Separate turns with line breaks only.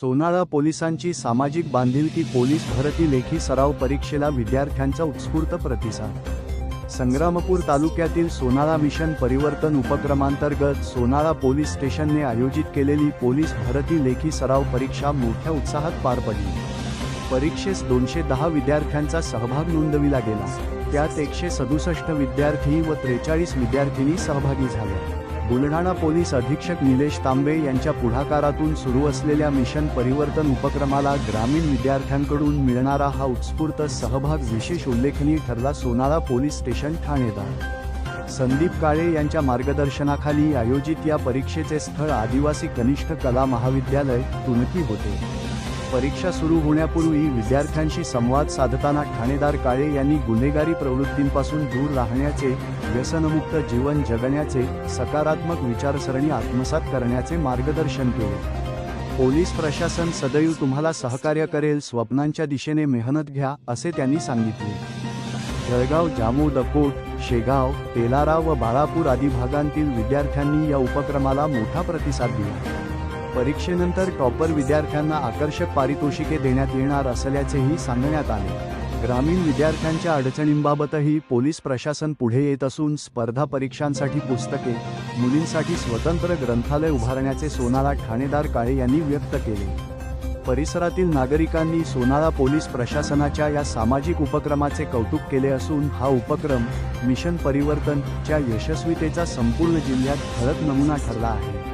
सोनाळा पोलिसांची सामाजिक बांधिलकी पोलीस भरती लेखी सराव परीक्षेला विद्यार्थ्यांचा उत्स्फूर्त प्रतिसाद. संग्रामपूर तालुक्यातील सोनाळा मिशन परिवर्तन उपक्रमांतर्गत सोनाळा पोलीस स्टेशनने आयोजित केलेली पोलीस भरती लेखी सराव परीक्षा मोठ्या उत्साहात पार पडली. परीक्षेस दोनशे दहा विद्यार्थ्यांचा सहभाग नोंदविला गेला. त्यात एकशे सदुसष्ट विद्यार्थी व त्रेचाळीस विद्यार्थिनी सहभागी झाल्या. बुलढाणा पोलीस अधीक्षक निलेश तांबे यांच्या पुढाकारातून सुरू असलेल्या मिशन परिवर्तन उपक्रमाला ग्रामीण विद्यार्थ्यांकडून मिळणारा हा उत्स्फूर्त सहभाग विशेष उल्लेखनीय ठरला सोनाळा पोलीस स्टेशन ठाणेदार. संदीप काळे यांच्या मार्गदर्शनाखाली आयोजित या परीक्षेचे स्थळ आदिवासी कनिष्ठ कला महाविद्यालय तुणकी होते. परीक्षा सुरू होण्यापूर्वी विद्यार्थ्यांशी संवाद साधताना ठाणेदार काळे यांनी गुन्हेगारी प्रवृत्तींपासून दूर राहण्याचे व्यसनमुक्त जीवन जगण्याचे सकारात्मक विचारसरणी आत्मसात करण्याचे मार्गदर्शन केले. पोलीस प्रशासन सदैव तुम्हाला सहकार्य करेल स्वप्नांच्या दिशेने मेहनत घ्या असे त्यांनी सांगितले. जळगाव जामू अकोट शेगाव तेलारा व बाळापूर आदी भागांतील विद्यार्थ्यांनी या उपक्रमाला मोठा प्रतिसाद दिला. परीक्षेनंतर टॉपर विद्यार्थ्यांना आकर्षक पारितोषिके देण्यात येणार असल्याचेही सांगण्यात आले. ग्रामीण विद्यार्थ्यांच्या अडचणींबाबतही पोलीस प्रशासन पुढे येत असून स्पर्धा परीक्षांसाठी पुस्तके मुलींसाठी स्वतंत्र ग्रंथालय उभारण्याचे सोनाळा ठाणेदार काळे यांनी व्यक्त केले. परिसरातील नागरिकांनी सोनाळा पोलीस प्रशासनाच्या या सामाजिक उपक्रमाचे कौतुक केले असून हा उपक्रम मिशन परिवर्तनच्या यशस्वीतेचा संपूर्ण जिल्ह्यात ठळक नमुना ठरला आहे.